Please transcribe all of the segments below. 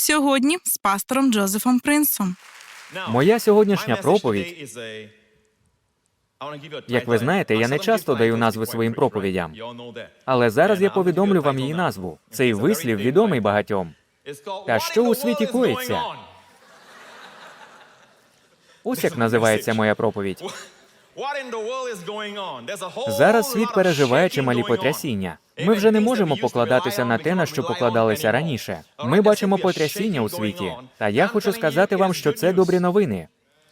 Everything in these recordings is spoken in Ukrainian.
Сьогодні з пастором Джозефом Принсом. Моя сьогоднішня проповідь, як ви знаєте, я не часто даю назви своїм проповідям. але зараз я повідомлю вам її назву. Цей вислів відомий багатьом. Та що у світі коїться? Ось як називається моя проповідь. Зараз світ переживає чималі потрясіння. Ми вже не можемо покладатися на те, на що покладалися раніше. Ми бачимо потрясіння у світі. Та я хочу сказати вам, що це добрі новини.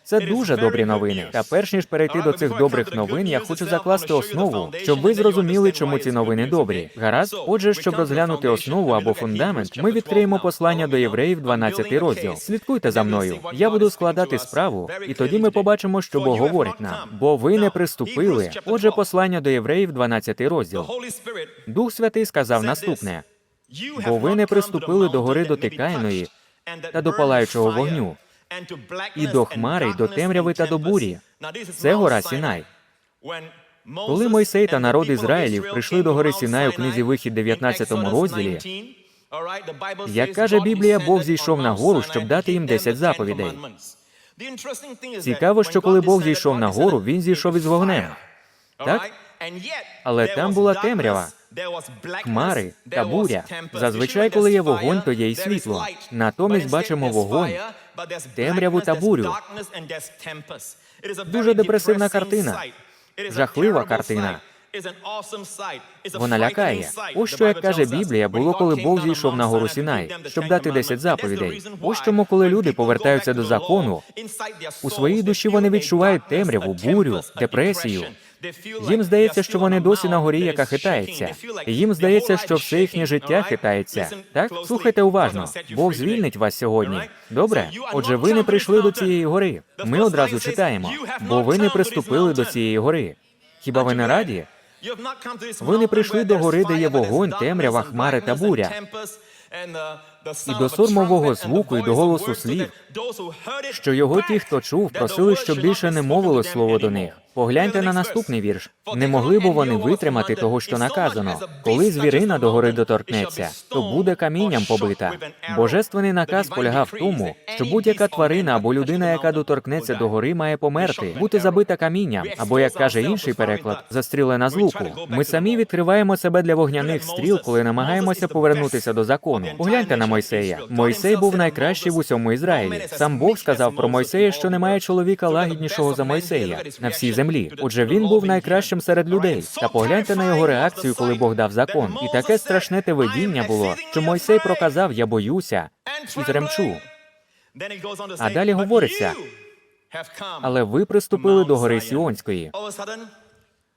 Це дуже добрі новини. Та перш ніж перейти до цих добрих новин, я хочу закласти основу, щоб ви зрозуміли, чому ці новини добрі. Гаразд, отже, щоб розглянути основу або фундамент, ми відкриємо послання до євреїв, 12 розділ. Слідкуйте за мною. Я буду складати справу, і тоді ми побачимо, що Бог говорить нам. Бо ви не приступили. Отже, послання до євреїв, 12 розділ. Дух Святий сказав наступне: бо ви не приступили до гори дотикальної та до палаючого вогню, і до хмари, й до темряви та до бурі. Це гора Сінай. Коли Мойсей та народ Ізраїлів прийшли до гори Сінай у книзі Вихід 19 розділі, як каже Біблія, Бог зійшов на гору, щоб дати їм 10 заповідей. Цікаво, що коли Бог зійшов на гору, він зійшов із вогнем. Так? Але там була темрява, Хмари та буря. Зазвичай, коли є вогонь, то є й світло. Натомість бачимо вогонь, темряву та бурю. Дуже депресивна картина. Жахлива картина. Вона лякає. Ось що, як каже Біблія, було, коли Бог зійшов на гору Сінай, щоб дати 10 заповідей. Ось чому, коли люди повертаються до закону, у своїй душі вони відчувають темряву, бурю, депресію. Їм здається, що вони досі на горі, яка хитається. Їм здається, що все їхнє життя хитається. Так, слухайте уважно. Бог звільнить вас сьогодні. Добре? Отже, ви не прийшли до цієї гори. Ми одразу читаємо, бо ви не приступили до цієї гори. Хіба ви не раді? Ви не прийшли до гори, де є вогонь, темрява, хмари та буря. І до сурмового звуку, і до голосу слів, що його ті, хто чув, просили, щоб більше не мовили слово до них. Погляньте на наступний вірш. Не могли б вони витримати того, що наказано. Коли звірина до гори доторкнеться, то буде камінням побита. Божественний наказ полягав в тому, що будь-яка тварина або людина, яка доторкнеться до гори, має померти, бути забита камінням, або як каже інший переклад, застрілена з луку. Ми самі відкриваємо себе для вогняних стріл, коли намагаємося повернутися до закону. Погляньте на Мойсея. Мойсей був найкращий в усьому Ізраїлі. Сам Бог сказав про Мойсея, що немає чоловіка лагіднішого за Мойсея на всій землі. Отже, він був найкращим серед людей. Та погляньте на його реакцію, коли Бог дав закон. І таке страшне те видіння було, що Мойсей проказав: Я боюся і тремчу. А далі говориться, Але ви приступили до гори Сіонської.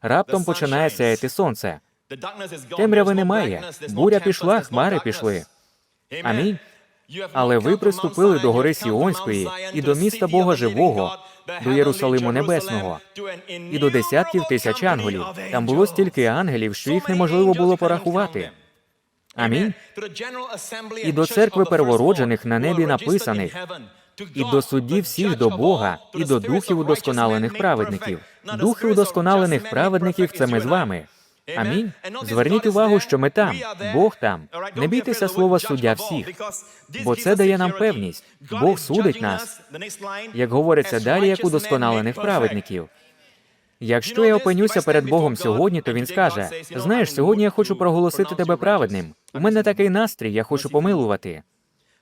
Раптом починає сяяти сонце. Темряви немає. Буря пішла, хмари пішли. Амінь. Але ви приступили до гори Сіонської і до міста Бога Живого, до Єрусалиму Небесного, і до десятків тисяч ангелів. Там було стільки ангелів, що їх неможливо було порахувати. Амінь. І до церкви первороджених на небі написаних, І до суддів всіх до Бога, і до духів удосконалених праведників. Духи удосконалених праведників це ми з вами. Амінь. Зверніть увагу, що ми там, Бог там. Не бійтеся слова суддя всіх, бо це дає нам певність. Бог судить нас, як говориться далі, як удосконалених праведників. Якщо я опинюся перед Богом сьогодні, то він скаже: знаєш, сьогодні я хочу проголосити тебе праведним. У мене такий настрій, я хочу помилувати.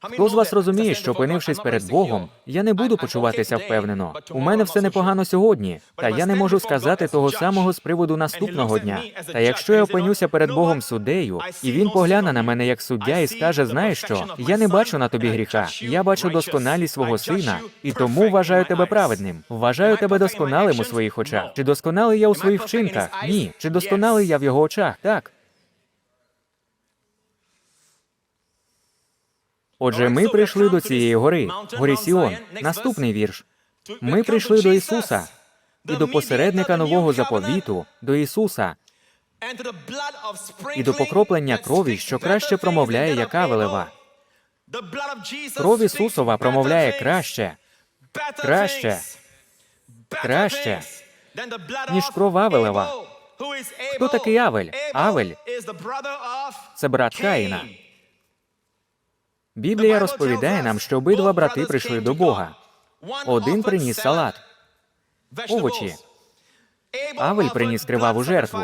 Хто з вас розуміє, що опинившись перед Богом, я не буду почуватися впевнено. У мене все непогано сьогодні, та я не можу сказати того самого з приводу наступного дня. Та якщо я опинюся перед Богом суддею, і він погляне на мене як суддя і скаже: знаєш що, я не бачу на тобі гріха, я бачу досконалість свого сина, і тому вважаю тебе праведним. Вважаю тебе досконалим у своїх очах. Чи досконалий я у своїх вчинках? Ні. Чи досконалий я в його очах? Так. Отже, ми прийшли до цієї гори, горі Сіон. Наступний вірш. Ми прийшли до Ісуса і до посередника нового заповіту, до Ісуса, і до покроплення крові, що краще промовляє, як Авелева. Кров Ісусова промовляє краще, краще, краще, ніж кров Авелева. Хто такий Авель? Авель це брат Каїна. Біблія розповідає нам, що обидва брати прийшли до Бога. Один приніс салат, овочі. Авель приніс криваву жертву.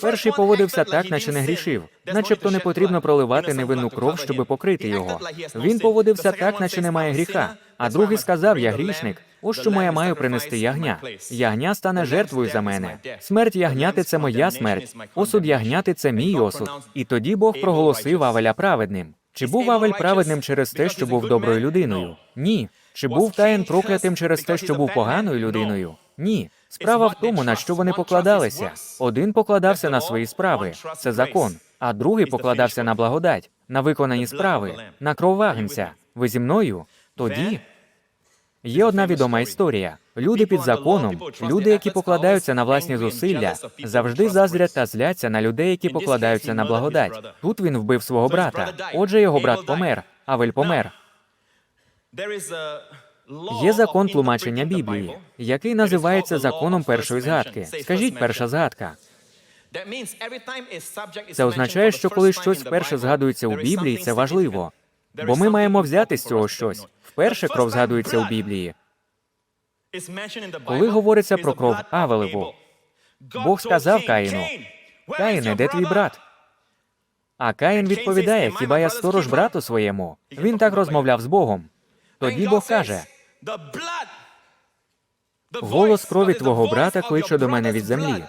Перший поводився так, наче не грішив, начебто не потрібно проливати невинну кров, щоби покрити його. Він поводився так, наче немає гріха. А другий сказав: Я грішник. Ось чому я маю принести ягня. Ягня стане жертвою за мене. Смерть ягняти це моя смерть. Осуд ягняти це мій осуд. І тоді Бог проголосив Авеля праведним. Чи був Авель праведним через те, що був доброю людиною? Ні. Чи був Каїн проклятим через те, що був поганою людиною? Ні. Справа в тому, на що вони покладалися. Один покладався на свої справи, це закон, а другий покладався на благодать, на виконані справи, на кров агнця. Ви зі мною? Тоді є одна відома історія. Люди під законом, люди, які покладаються на власні зусилля, завжди заздрять та зляться на людей, які покладаються на благодать. Тут він вбив свого брата. Отже, його брат помер. Авель помер. Є закон тлумачення Біблії, який називається законом першої згадки. Скажіть, перша згадка. Це означає, що коли щось вперше згадується у Біблії, це важливо. Бо ми маємо взяти з цього щось. Вперше кров згадується у Біблії. Коли говориться про кров Авелеву, Бог сказав Каїну, Каїне, де твій брат? А Каїн відповідає: Хіба я сторож брату своєму? Він так розмовляв з Богом. Тоді Бог каже: голос крові твого брата кличе до мене від землі.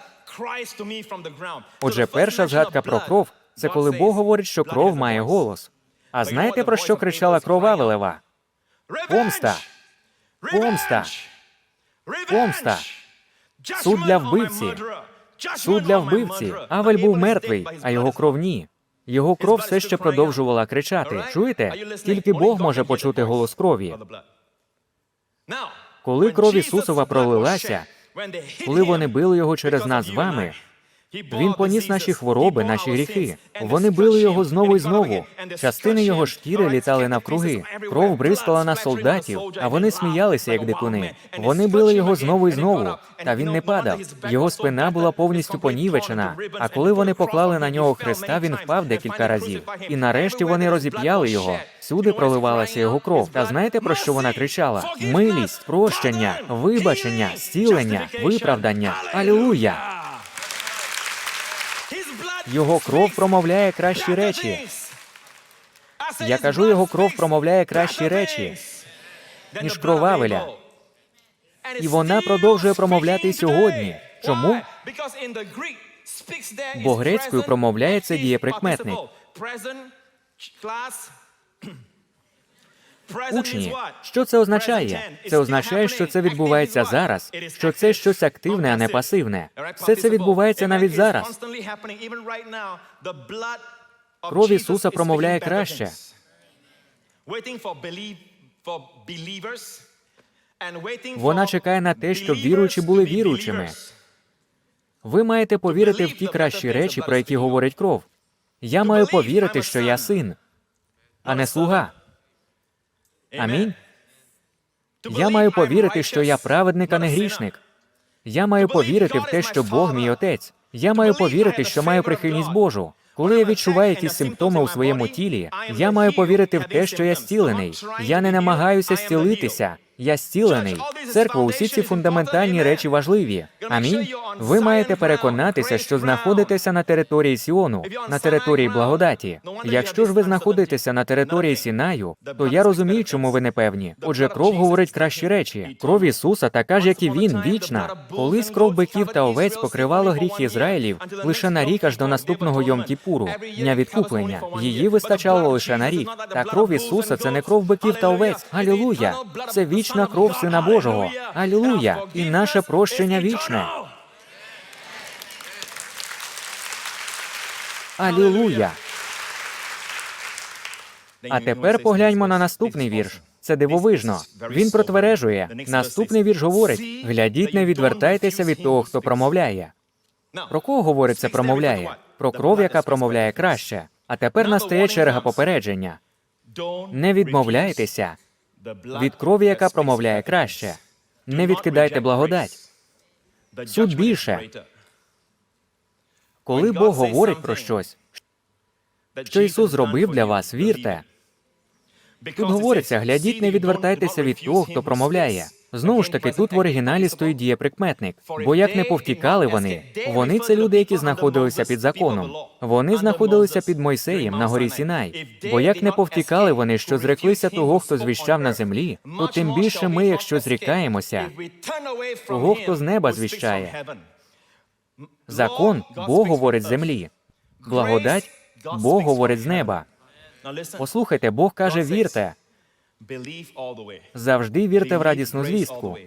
Отже, перша згадка про кров це коли Бог говорить, що кров має голос. А знаєте про що кричала кров Авелева? Помста. Помста. Помста. Суд для вбивці. Суд для вбивці. Авель був мертвий, а його кров ні. Його кров все ще продовжувала кричати. Чуєте? Тільки Бог може почути голос крові. Коли кров Ісусова пролилася, Коли вони били його через нас з вами, він поніс наші хвороби, наші гріхи. Вони били його знову і знову. Частини його шкіри літали навкруги. Кров бризкала на солдатів, а вони сміялися, як дикуни. Вони били його знову і знову, та він не падав. Його спина була повністю понівечена. А коли вони поклали на нього хреста, він впав декілька разів. І нарешті вони розіп'яли його. Всюди проливалася його кров. Та знаєте про що вона кричала? Милість, прощення, вибачення, зцілення, виправдання. Алілуя! Його кров промовляє кращі речі. Я кажу, його кров промовляє кращі речі, ніж кров Авеля. І вона продовжує промовляти сьогодні. Чому? Бо грецькою промовляється дієприкметник. Учні, що це означає? Це означає, що це відбувається зараз, що це щось активне, а не пасивне. Все це відбувається навіть зараз. Кров Ісуса промовляє краще. Вона чекає на те, щоб віруючі були віруючими. Ви маєте повірити в ті кращі речі, про які говорить кров. Я маю повірити, що я син, а не слуга. Амінь. Я маю повірити, що я праведник, а не грішник. Я маю повірити в те, що Бог мій отець. Я маю повірити, що маю прихильність Божу. Коли я відчуваю якісь симптоми у своєму тілі, я маю повірити в те, що я зцілений. Я не намагаюся зцілитися. Я зцілений. Церква, усі ці фундаментальні речі важливі. Амінь. Ви маєте переконатися, що знаходитеся на території Сіону, на території благодаті. Якщо ж ви знаходитеся на території Сінаю, то я розумію, чому ви не певні. Отже, кров говорить кращі речі. Кров Ісуса, така ж, як і він, вічна. Колись кров биків та овець покривало гріх Ізраїлів лише на рік аж до наступного йом Кіпуру, дня відкуплення. Її вистачало лише на рік. Та кров Ісуса це не кров биків та овець. Алілуя! Це вічна кров Сина Божого. Алілуя! І наше прощення вічне. Алілуя! А тепер погляньмо на наступний вірш. Це дивовижно. Він протвережує. Наступний вірш говорить: глядіть, не відвертайтеся від того, хто промовляє. Про кого говорить це промовляє? Про кров, яка промовляє краще. А тепер настає черга попередження. Не відмовляйтеся від крові, яка промовляє краще. Не відкидайте благодать. Суд більше. Коли Бог говорить про щось, що Ісус зробив для вас, вірте. Тут говориться, глядіть, не відвертайтеся від того, хто промовляє. Знову ж таки, тут в оригіналі стоїть дієприкметник. Бо як не повтікали вони, вони це люди, які знаходилися під законом. Вони знаходилися під Мойсеєм на горі Сінай. Бо як не повтікали вони, що зреклися того, хто звіщав на землі, то тим більше ми, якщо зрікаємося, того, хто з неба звіщає. Закон Бог говорить з землі. Благодать Бог говорить з неба. Послухайте, Бог каже, вірте. Завжди вірте в радісну звістку.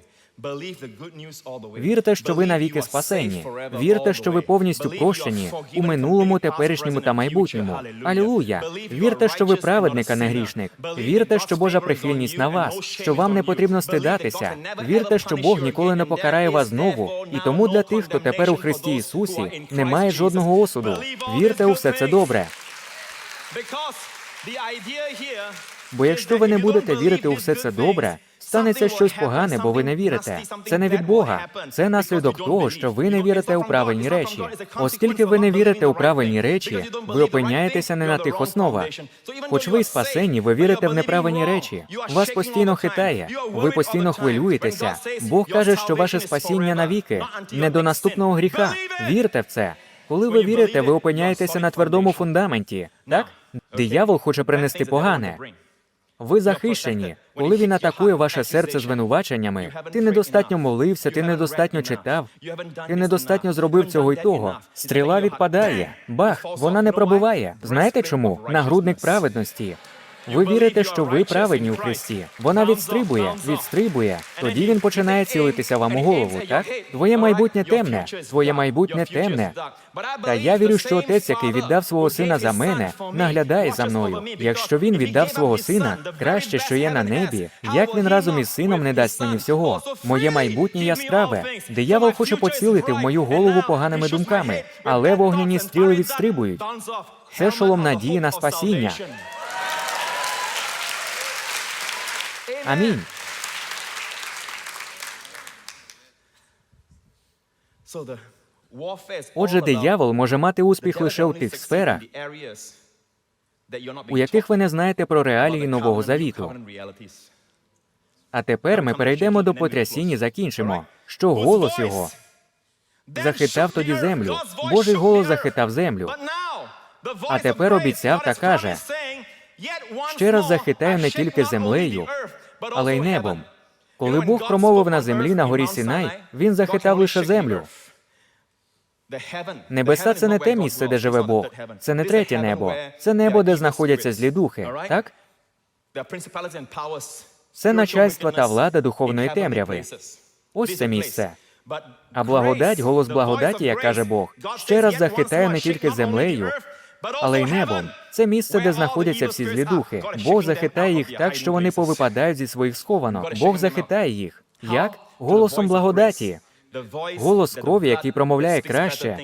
Вірте, що ви навіки спасені. Вірте, що ви повністю прощені у минулому, теперішньому та майбутньому. Алілуя! Вірте, що ви праведник, а не грішник. Вірте, що Божа прихильність на вас, що вам не потрібно стидатися. Вірте, що Бог ніколи не покарає вас знову. І тому для тих, хто тепер у Христі Ісусі, немає жодного осуду. Вірте у все це добре. Бо якщо ви не будете вірити у все це добре, станеться щось погане, бо ви не вірите. Це не від Бога. Це наслідок того, що ви не вірите у правильні речі. Оскільки ви не вірите у правильні речі, ви опиняєтеся не на тих основах. Хоч ви спасені, ви вірите в неправильні речі. Вас постійно хитає, ви постійно хвилюєтеся. Бог каже, що ваше спасіння навіки, не до наступного гріха. Вірте в це. Коли ви вірите, ви опиняєтеся на твердому фундаменті. Так? Диявол хоче принести погане. Ви захищені. Коли він атакує ваше серце звинуваченнями, ти недостатньо молився, ти недостатньо читав, ти недостатньо зробив цього й того. Стріла відпадає. Бах, вона не пробиває. Знаєте чому? Нагрудник праведності. Ви вірите, що ви праведні у Христі. Вона відстрибує, відстрибує. Тоді він починає цілитися вам у голову. Так твоє майбутнє темне, твоє майбутнє темне. Та я вірю, що отець, який віддав свого сина за мене, наглядає за мною. Якщо він віддав свого сина, краще, що є на небі, як він разом із сином не дасть мені всього. Моє майбутнє яскраве. Диявол хоче поцілити в мою голову поганими думками, але вогняні стріли відстрибують. Це шолом надії на спасіння. Амінь. Отже, диявол може мати успіх лише у тих сферах, у яких ви не знаєте про реалії Нового Завіту. А тепер ми перейдемо до потрясінь і закінчимо. Що голос його захитав тоді землю. Божий голос захитав землю. А тепер обіцяв та каже, Ще раз захитаю не тільки землею, але й небом. Коли Бог промовив на землі на горі Сінай, він захитав лише землю. Небеса це не те місце, де живе Бог. Це не третє небо. Це небо, де знаходяться злі духи. Так? Це начальство та влада духовної темряви. Ось це місце. А благодать, голос благодаті, як каже Бог, ще раз захитає не тільки землею, але й небом. Це місце, де знаходяться всі злі духи. Бог захитає їх так, що вони повипадають зі своїх схованок. Бог захитає їх. Як? Голосом благодаті. Голос крові, який промовляє краще,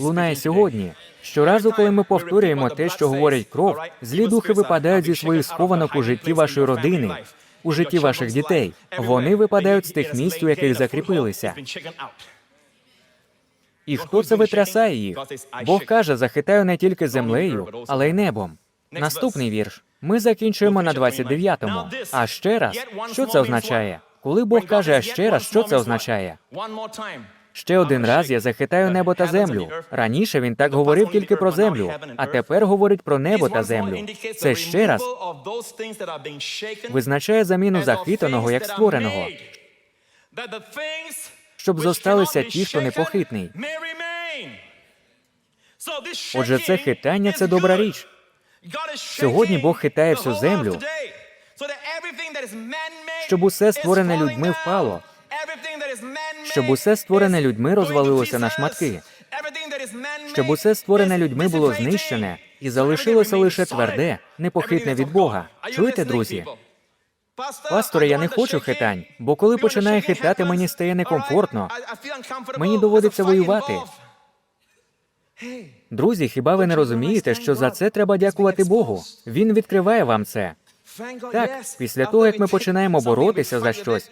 лунає сьогодні. Щоразу, коли ми повторюємо те, що говорить кров, злі духи випадають зі своїх схованок у житті вашої родини, у житті ваших дітей. Вони випадають з тих місць, у яких закріпилися. І хто це витрясає їх? Бог каже, захитаю не тільки землею, але й небом. Наступний вірш. Ми закінчуємо на 29-му. А ще раз, що це означає? Коли Бог каже, а ще раз, що це означає? Ще один раз я захитаю небо та землю. Раніше він так говорив тільки про землю, а тепер говорить про небо та землю. Це ще раз визначає заміну захитаного як створеного, щоб зосталися ті, хто непохитний. Отже, це хитання це добра річ. Сьогодні Бог хитає всю землю, щоб усе створене людьми впало, щоб усе створене людьми розвалилося на шматки, щоб усе створене людьми було знищене і залишилося лише тверде, непохитне від Бога. Чуєте, друзі? Пасторе, я не хочу хитань, бо коли починає хитати, мені стає некомфортно. Мені доводиться воювати. Друзі, хіба ви не розумієте, що за це треба дякувати Богу? Він відкриває вам це. Так, після того, як ми починаємо боротися за щось,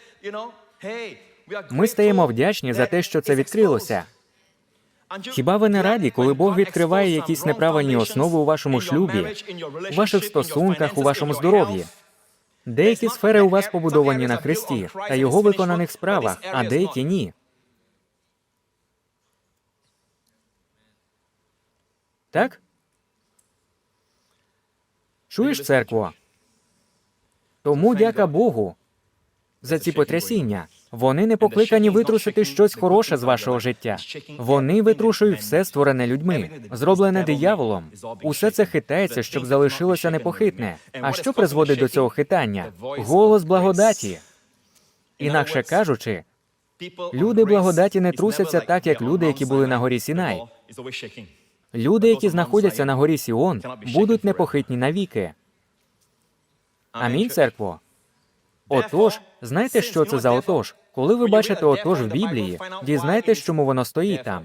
Ми стаємо вдячні за те, що це відкрилося. Хіба ви не раді, коли Бог відкриває якісь неправильні основи у вашому шлюбі, у ваших стосунках, у вашому здоров'ї? Деякі сфери у вас побудовані на Христі та його виконаних справах, а деякі ні. Так? Чуєш, церкво? Тому дяка Богу за ці потрясіння. Вони не покликані витрусити щось хороше з вашого життя. Вони витрушують все створене людьми, зроблене дияволом. Усе це хитається, щоб залишилося непохитне. А що призводить до цього хитання? Голос благодаті. Інакше кажучи, Люди благодаті не трусяться так, як люди, які були на горі Сінай. люди, які знаходяться на горі Сіон, будуть непохитні навіки. Амінь, церкво. Отож, знаєте, що це за отож? Коли ви бачите отож в Біблії, дізнайтесь, чому воно стоїть там.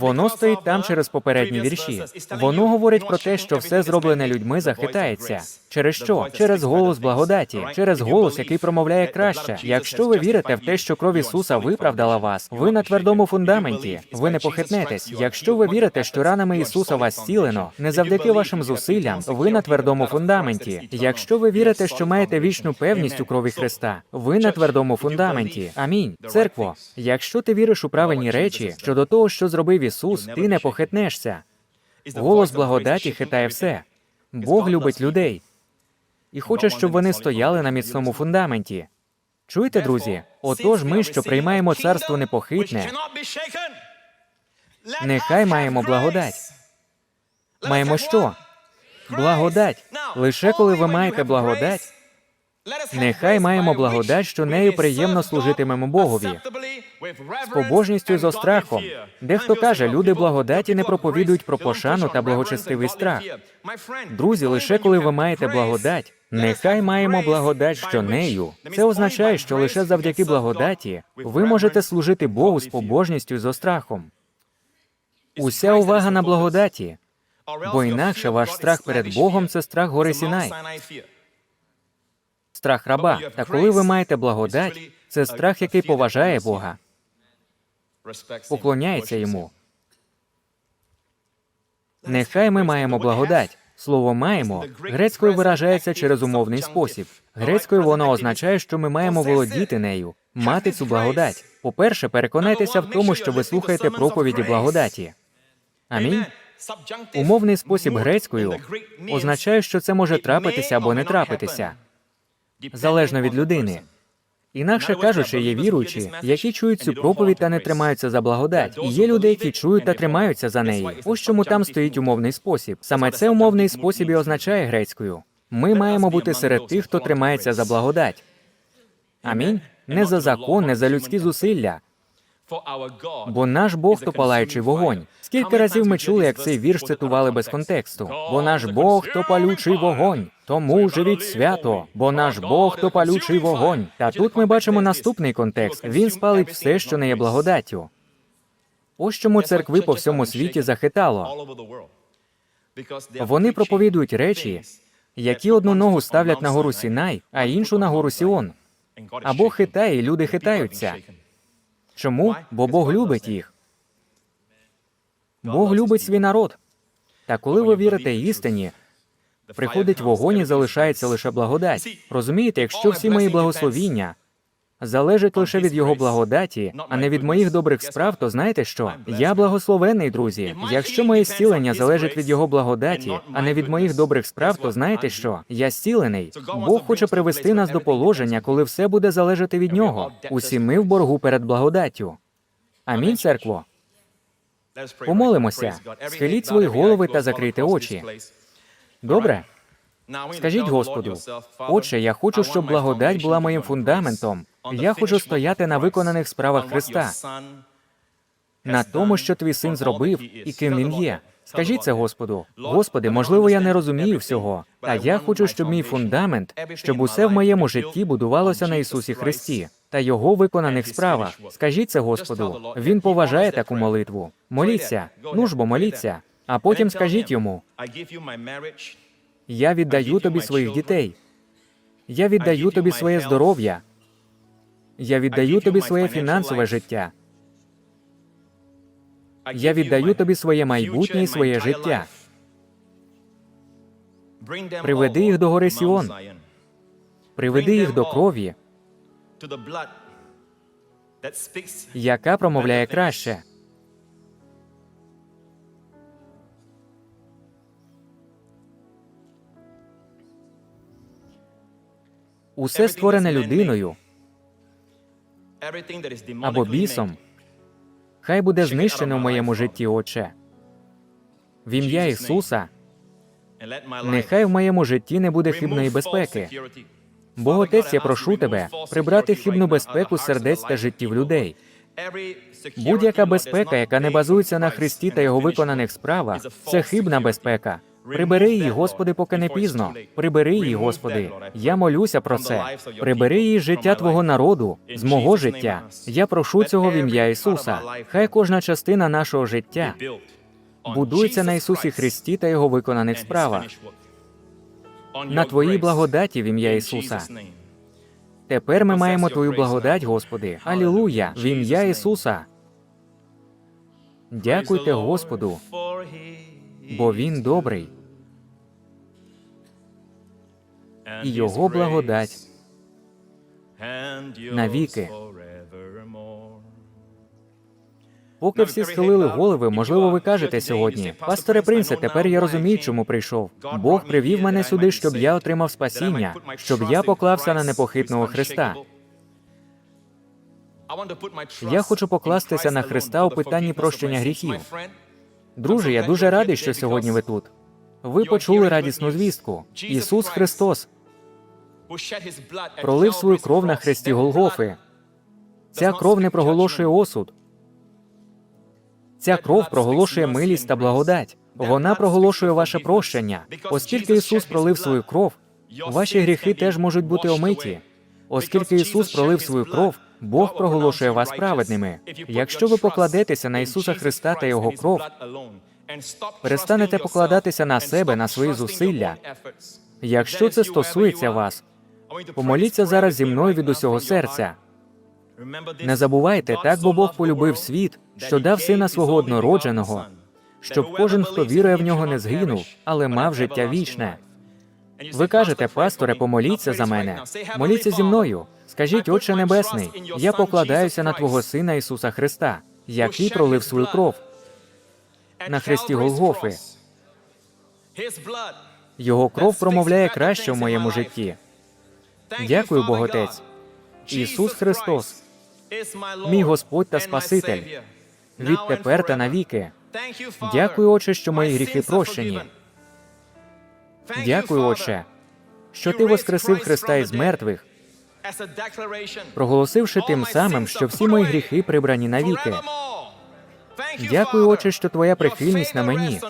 Воно стоїть там через попередні вірші. Воно говорить про те, що все зроблене людьми захитається. Через що? Через голос благодаті, через голос, який промовляє краще. Якщо ви вірите в те, що кров Ісуса виправдала вас, ви на твердому фундаменті. Ви не похитнетесь. Якщо ви вірите, що ранами Ісуса вас зцілено, не завдяки вашим зусиллям, ви на твердому фундаменті. Якщо ви вірите, що маєте вічну певність у крові Христа, ви на твердому фундаменті. Амінь. Церкво, якщо ти віриш у правильні речі щодо того, що зробив Ісус, ти не похитнешся. Голос благодаті хитає все. Бог любить людей і хоче, щоб вони стояли на міцному фундаменті. Чуєте, друзі? Отож, ми, що приймаємо царство непохитне, нехай маємо благодать. Маємо що? Благодать. Лише коли ви маєте благодать, нехай маємо благодать, що нею приємно служитимемо Богові. З побожністю і зо страхом. Дехто каже, люди благодаті не проповідують про пошану та благочестивий страх. Друзі, лише коли ви маєте благодать, нехай маємо благодать, що нею. Це означає, що лише завдяки благодаті ви можете служити Богу з побожністю і зо страхом. Уся увага на благодаті, бо інакше ваш страх перед Богом це страх гори Сінай, страх раба. Та коли ви маєте благодать, це страх, який поважає Бога, поклоняється йому. Нехай ми маємо благодать. Слово маємо грецькою виражається через умовний спосіб. Грецькою воно означає, що ми маємо володіти нею, мати цю благодать. По-перше, переконайтеся в тому, що ви слухаєте проповіді благодаті. Амінь. Умовний спосіб грецькою означає, що це може трапитися або не трапитися, залежно від людини. Інакше кажучи, є віруючі, які чують цю проповідь та не тримаються за благодать. І є люди, які чують та тримаються за неї. Ось чому там стоїть умовний спосіб. Саме це умовний спосіб і означає грецькою. Ми маємо бути серед тих, хто тримається за благодать. Амінь. Не за закон, не за людські зусилля, бо наш Бог то палаючий вогонь. Скільки разів ми чули, як цей вірш цитували без контексту? Бо наш Бог то палючий вогонь. Тому живіть свято, бо наш Бог то палючий вогонь. Та тут ми бачимо наступний контекст. Він спалить все, що не є благодаттю. Ось чому церкви по всьому світі захитало. Вони проповідують речі, які одну ногу ставлять на гору Сінай, а іншу на гору Сіон. А Бог хитає, і люди хитаються. Чому? Бо Бог любить їх. Бог любить свій народ. Та коли ви вірите істині, приходить вогонь і залишається лише благодать. Розумієте, якщо всі мої благословіння залежать лише від його благодаті, а не від моїх добрих справ, то знаєте що? Я благословений, друзі. Якщо моє зцілення залежить від його благодаті, а не від моїх добрих справ, то знаєте що? Я зцілений. Бог хоче привести нас до положення, коли все буде залежати від нього. Усі ми в боргу перед благодаттю. Амінь, церкво. Помолимося. Схиліть свої голови та закрийте очі. Добре? Скажіть Господу, Отче, я хочу, щоб благодать була моїм фундаментом. Я хочу стояти на виконаних справах Христа, на тому, що твій син зробив і ким він є. Скажіть це Господу. Господи, можливо, я не розумію всього, та я хочу, щоб мій фундамент, щоб усе в моєму житті будувалося на Ісусі Христі та Його виконаних справах. Скажіть це Господу. Він поважає таку молитву. Моліться, ну ж бо моліться, а потім скажіть йому: Я віддаю тобі своїх дітей. Я віддаю тобі своє здоров'я. Я віддаю тобі своє фінансове життя. Я віддаю тобі своє майбутнє і своє життя. Приведи їх до гори Сіон. Приведи їх до крові, яка промовляє краще. Усе створене людиною або бісом, хай буде знищено в моєму житті, Отче. В ім'я Ісуса, нехай в моєму житті не буде хибної безпеки. Бо, Отець, я прошу тебе прибрати хибну безпеку сердець та життів людей. Будь-яка безпека, яка не базується на Христі та його виконаних справах, це хибна безпека. Прибери її, Господи, поки не пізно. Прибери її, Господи. Я молюся про це. Прибери її життя Твого народу, з мого життя. Я прошу цього в ім'я Ісуса. Хай кожна частина нашого життя будується на Ісусі Христі та Його виконаних справах. На Твоїй благодаті в ім'я Ісуса. Тепер ми маємо Твою благодать, Господи. Алілуя! В ім'я Ісуса. Дякуйте Господу, бо Він добрий, і Його благодать навіки. Поки всі схилили голови, можливо, ви кажете сьогодні, пасторе принце, тепер я розумію, чому прийшов. Бог привів мене сюди, щоб я отримав спасіння, щоб я поклався на непохитного Христа. Я хочу покластися на Христа у питанні прощення гріхів. Друже, я дуже радий, що сьогодні ви тут. Ви почули радісну звістку. Ісус Христос пролив свою кров на хресті Голгофи. Ця кров не проголошує осуд. Ця кров проголошує милість та благодать. Вона проголошує ваше прощення. Оскільки Ісус пролив свою кров, ваші гріхи теж можуть бути омиті. Оскільки Ісус пролив свою кров, Бог проголошує вас праведними. Якщо ви покладетеся на Ісуса Христа та Його кров, перестанете покладатися на себе, на свої зусилля. Якщо це стосується вас, помоліться зараз зі мною від усього серця. Не забувайте, так бо Бог полюбив світ, що дав сина свого однородженого, щоб кожен, хто вірує в нього, не згинув, але мав життя вічне. Ви кажете, пасторе, помоліться за мене. Моліться зі мною. Скажіть, Отче Небесний, я покладаюся на Твого Сина Ісуса Христа, який пролив свою кров на хресті Голгофи. Його кров промовляє краще в моєму житті. Дякую, Боготець. Ісус Христос, мій Господь та Спаситель, відтепер та навіки. Дякую, Отче, що мої гріхи прощені. Дякую, Отче, що ти воскресив Христа із мертвих, проголосивши тим самим, що всі мої гріхи прибрані навіки. Дякую, Отче, що твоя прихильність на мені.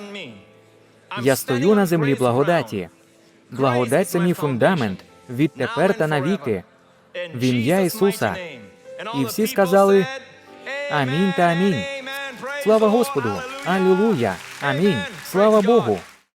Я стою на землі благодаті. Благодать це мій фундамент відтепер та навіки. В ім'я Ісуса. І всі сказали Амінь та амінь. Слава Господу! Алілуя! Амінь! Слава Богу!